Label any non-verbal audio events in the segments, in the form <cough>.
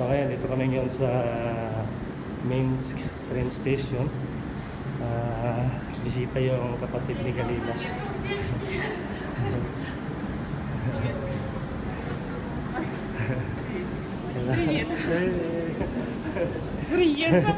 So ngayon, dito kami ngayon sa Minsk train station. Ah, bisita yung kapatid ni Galila. Привет. Hey. С приездом.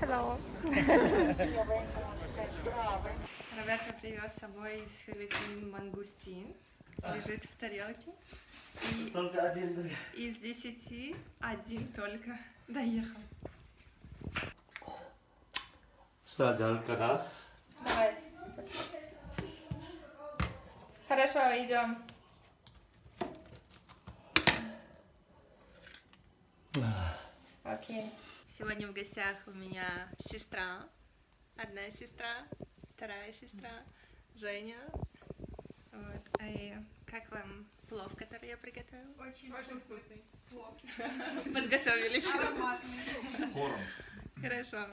Hello. Роберто привез с собой из Филиппин мангустин. Лежит в тарелке. И Только один. из десяти один только доехал. Что, Джанка, да? Давай. Хорошо, идем. Окей. Сегодня в гостях у меня сестра. Одна сестра, вторая сестра, Женя. Вот. И как вам плов, который я приготовила? Очень, очень вкусный. Плов. <laughs> Подготовились. Ароматный. Хорошо.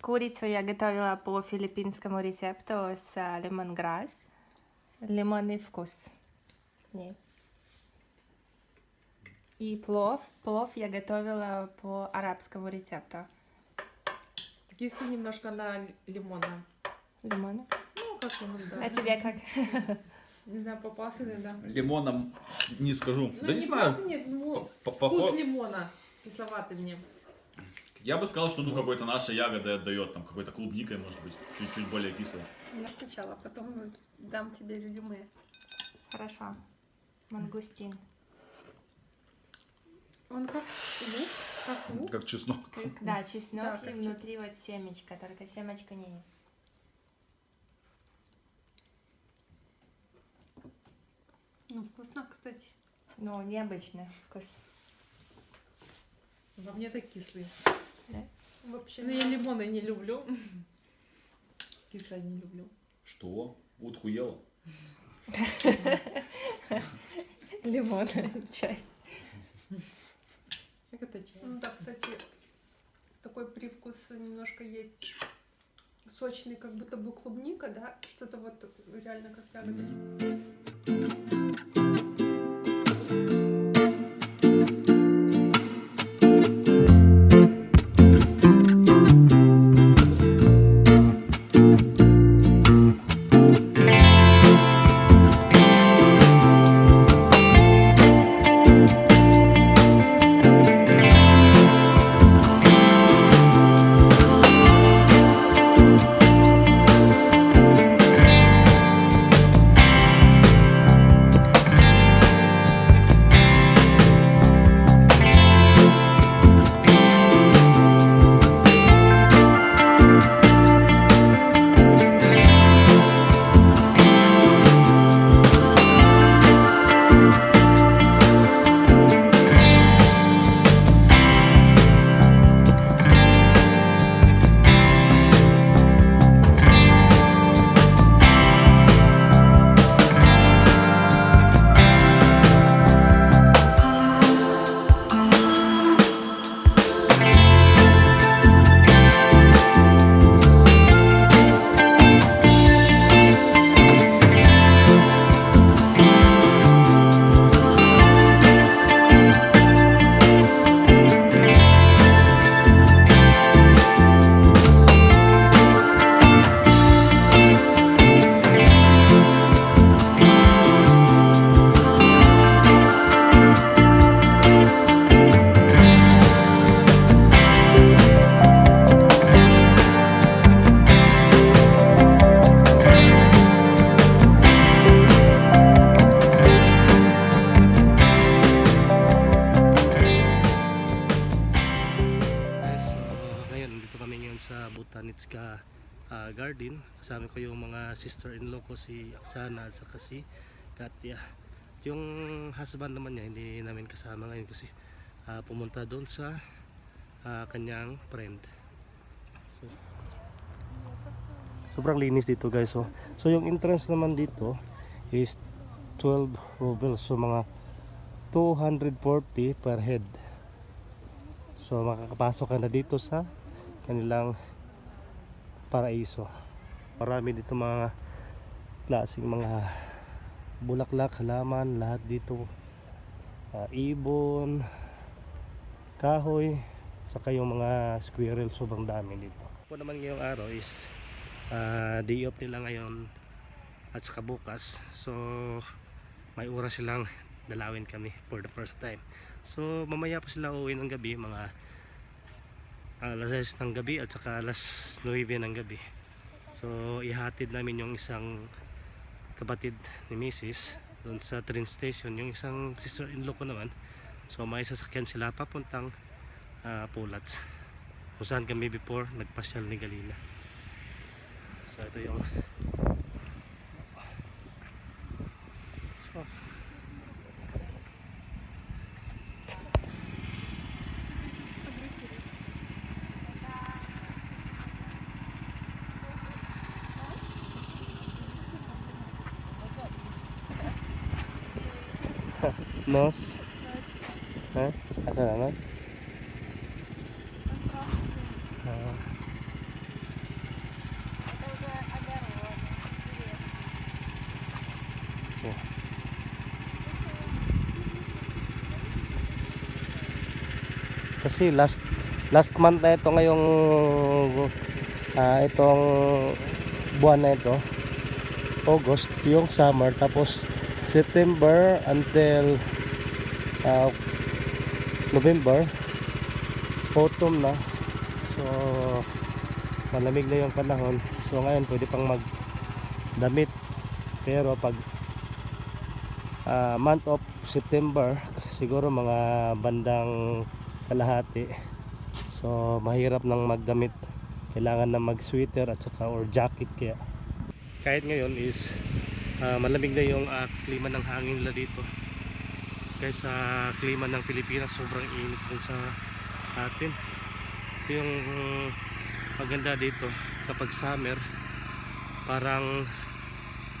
Курицу я готовила по филиппинскому рецепту с лемонграсс. Лимонный вкус. Нет. И плов. Плов я готовила по арабскому рецепту. Кисли немножко на лимона. Лимона. Ну, как он, да. А тебе как? <laughs> Не знаю, попался ли, да. Лимоном не скажу. Ну, да не знаю. плохо, Нет, ну, вкус лимона. Кисловатый мне. Я бы сказал, что ну какой-то наша ягода отдает, там какой-то клубникой, может быть, чуть-чуть более кислой. Я сначала, потом дам тебе резюме. Хорошо. Мангустин. Он как лук, как лук. Как чеснок. Как- да, чеснок Да, и внутри вот семечко, только семечко не есть. Ну, вкусно, кстати. Ну, необычный вкус. Во мне так кислый. Да? Вообще, ну я лимоны не люблю. Кислое не люблю. Что? Утку ела? <laughs> Лимон, чай. Как это чай? Ну да, кстати, такой привкус немножко есть сочный, как будто бы клубника, да? Что-то вот реально как ягода. Yung husband naman niya hindi namin kasama ngayon kasi ah, pumunta doon sa ah, kanyang friend. So, sobrang linis dito guys. So, so yung entrance naman dito is 12 rubles. So mga 240 per head. So makakapasok ka na dito sa kanilang paraiso. Marami dito mga klaseng mga bulaklak, halaman, lahat dito. Ah, ibon, kahoy, saka yung mga squirrel sobrang dami dito. Po naman ngayong araw is ah, day off nila ngayon at saka bukas. So may oras silang dalawin kami for the first time. So mamaya pa sila uuwi ng gabi mga alas 6 ng gabi at saka alas 9 ng gabi. So ihatid namin yung isang kapatid ni Mrs. doon sa train station. Yung isang sister-in-law ko naman. So may sasakyan sila papuntang ah, Pulats. Kung saan kami before nagpasyal ni Galina. So ito yung So, Moss? Ha? Asa na nun? Ah. Kasi last last month na ito ngayong uh, itong buwan na ito August yung summer tapos September until ah, November. Autumn na. So malamig na yung panahon. So ngayon pwede pang mag damit pero pag ah, month of September siguro mga bandang kalahati. So mahirap nang magdamit. Kailangan na mag sweater at saka or jacket kaya. Kahit ngayon is ah, malamig na yung ah, klima ng hangin nila dito kaysa klima ng Pilipinas sobrang init dun sa atin. Ito yung mm, maganda dito kapag summer parang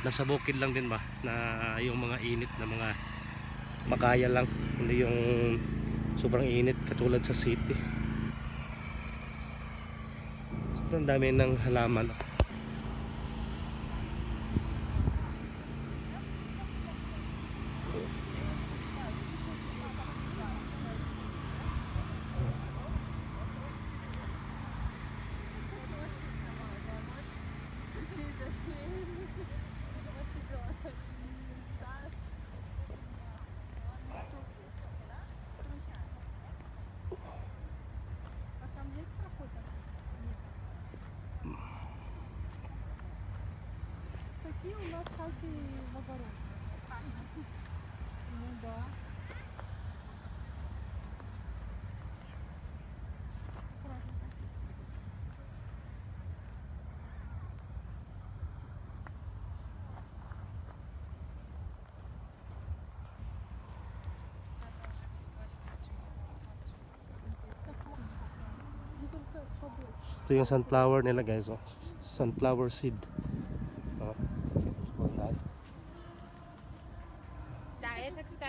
nasa bukid lang din ba na yung mga init na mga makaya lang hindi yung sobrang init katulad sa city. Sobrang dami ng halaman Какие у нас, кстати, в огород? Ну да. Ну только побольше. ito yung sunflower nila guys oh. sunflower seed oh.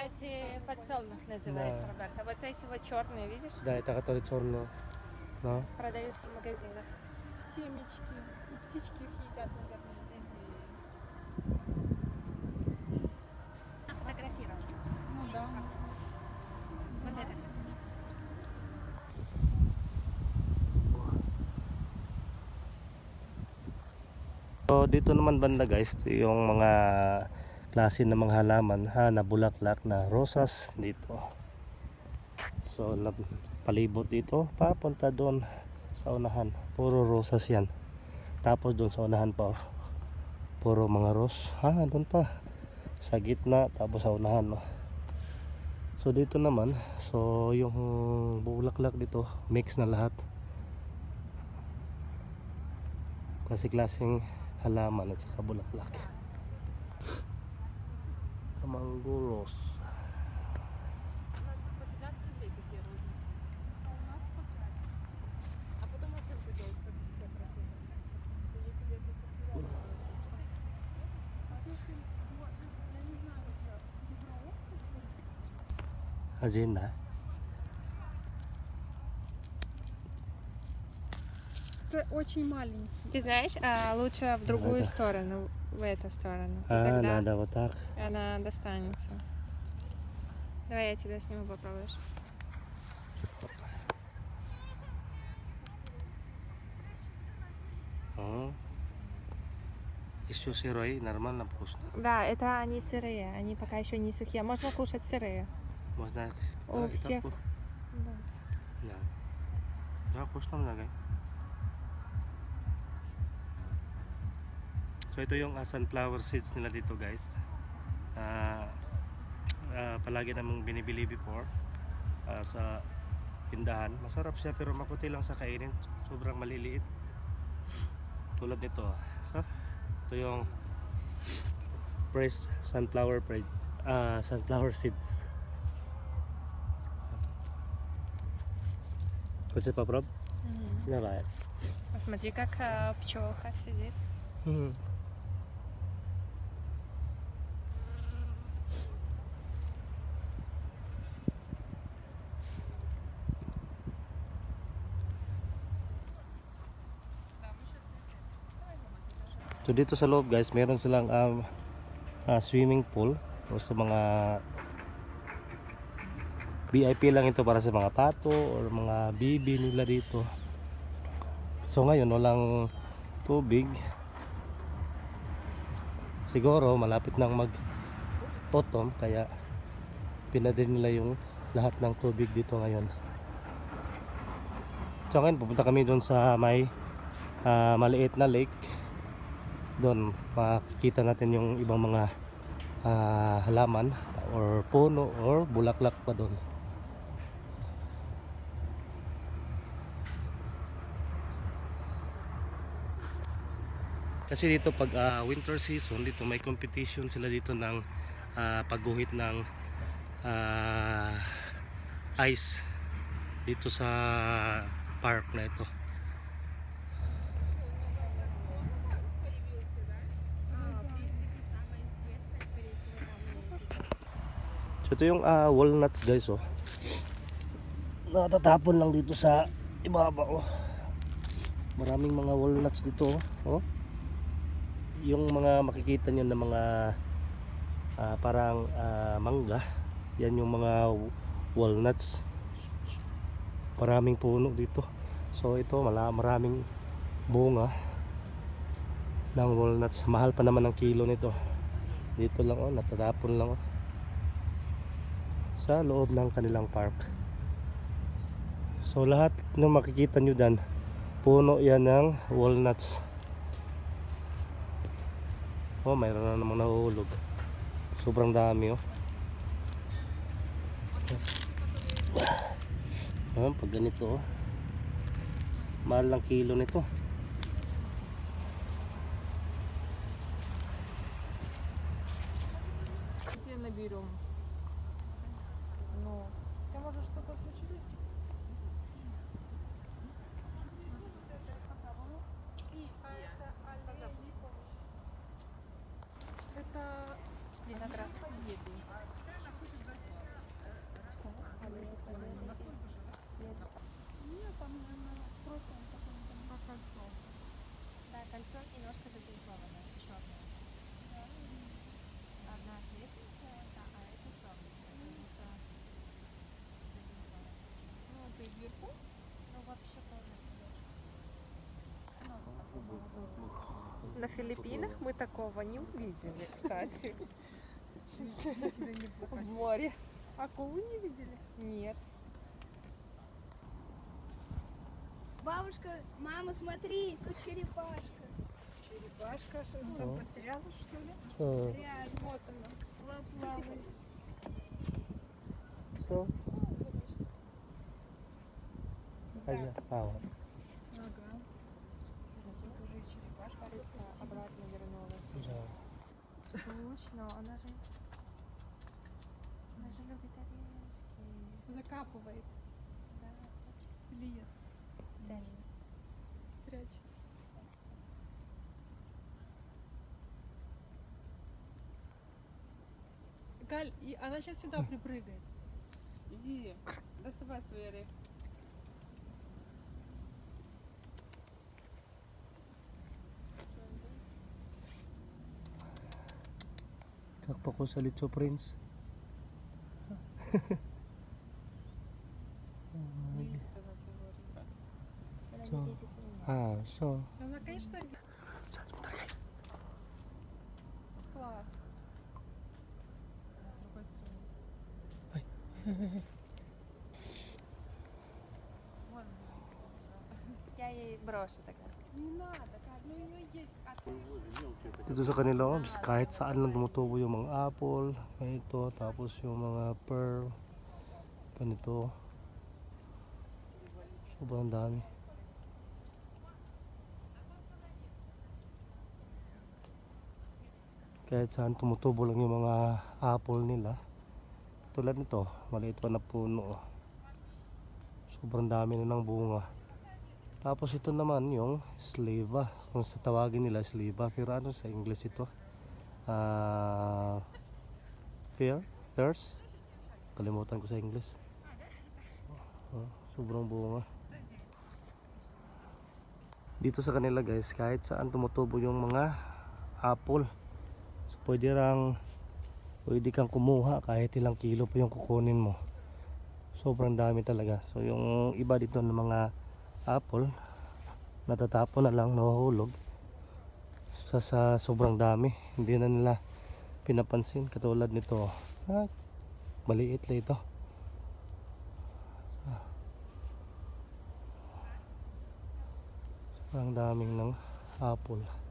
Кстати, подсолнух называется, Да. Роберта. Вот эти вот черные, видишь, да это который черный no? продаются в магазинах. Семечки. И птички их едят, наверное. Фотографировать. Ну да. Вот это. So dito naman banda guys, yung mga klase ng mga halaman ha, na bulaklak na rosas dito. So palibot dito, papunta doon sa unahan. Puro rosas yan. Tapos doon sa unahan pa, oh, puro mga ros. Ha, doon pa. Sa gitna, tapos sa unahan. Oh. So dito naman, so yung bulaklak dito, mix na lahat. klase-klaseng halaman at saka bulaklak. Kamangguros. Agenda. Это очень маленький. Ты знаешь, а, лучше в другую это- сторону, в эту сторону. И А, тогда надо вот так. она достанется. Давай я тебя сниму, попробуешь. Ага. Еще сырой, нормально вкусно. Да, это они сырые, они пока еще не сухие. Можно кушать сырые. Можно У Да, и всех. Да. Да. Да, вкусно много. So ito yung uh, sunflower seeds nila dito guys. Ah ah, palagi namang binibili before ah, sa tindahan. Masarap siya pero makuti lang sa kainin. Sobrang maliliit. Tulad nito. ah. So, ito yung fresh sunflower bread, ah sunflower seeds. Хочешь попробовать? Давай. Посмотри, как а, пчелка сидит. Мгм. So dito sa loob guys, meron silang um, ah, swimming pool o sa mga VIP lang ito para sa mga pato or mga bibi nila dito. So ngayon walang tubig. Siguro malapit nang mag autumn kaya pinadin nila yung lahat ng tubig dito ngayon. So ngayon pupunta kami doon sa may ah, maliit na lake. Doon makikita natin yung ibang mga ah, halaman or puno or bulaklak pa doon. Kasi dito pag ah, winter season dito may competition sila dito ng ah, pagguhit ng ah, ice dito sa park na ito. So ito yung ah, walnuts guys oh. Natatapon lang dito sa ibaba oh. Maraming mga walnuts dito oh. yung mga makikita nyo na mga ah, parang ah, mangga yan yung mga walnuts maraming puno dito so ito maraming bunga ng walnuts mahal pa naman ang kilo nito dito lang oh natatapon lang oh sa loob ng kanilang park so lahat ng makikita nyo dyan puno yan ng walnuts Oh, mayroon na namang nahuhulog. Sobrang dami oh. Ah, pag ganito oh. Mahal lang kilo nito. На Филиппинах мы такого не увидели, кстати. В море. Акулу не видели? Нет. Бабушка, мама, смотри, тут черепашка. Черепашка, что ну, там потерялась, что ли? So, Реально. Вот она. Ла- Плавает. so. Ayan, ah, Ага. Смотри, тоже черепашка. Помочь, но она же... Она же любит орешки. Закапывает. Да, ест. да. Прячет. Галь, и она сейчас сюда <laughs> припрыгает. Иди, доставай свой орех. Takpa ko sa Litso Prince. So, а, все. Она, конечно, класс. С другой. Я ей брошу тогда. Не надо, Dito sa kanila, oh, kahit saan lang tumutubo yung mga apple, ito, tapos yung mga pearl, ganito. Sobrang dami. Kahit saan tumutubo lang yung mga apple nila. Tulad nito, maliit pa na puno. Sobrang dami na ng bunga. Tapos ito naman yung slava. Kung sa tawagin nila slava. Pero ano sa English ito? Ah... pear? Pears? Kalimutan ko sa English. Oh, sobrang bunga. Dito sa kanila guys, kahit saan tumutubo yung mga apple. So, pwede rang pwede kang kumuha kahit ilang kilo pa yung kukunin mo. Sobrang dami talaga. So yung iba dito ng mga apple natatapon na lang nahuhulog. Sa, sa sobrang dami hindi na nila pinapansin katulad nito. Ah, maliit lang ito. Ah. sobrang daming ng apple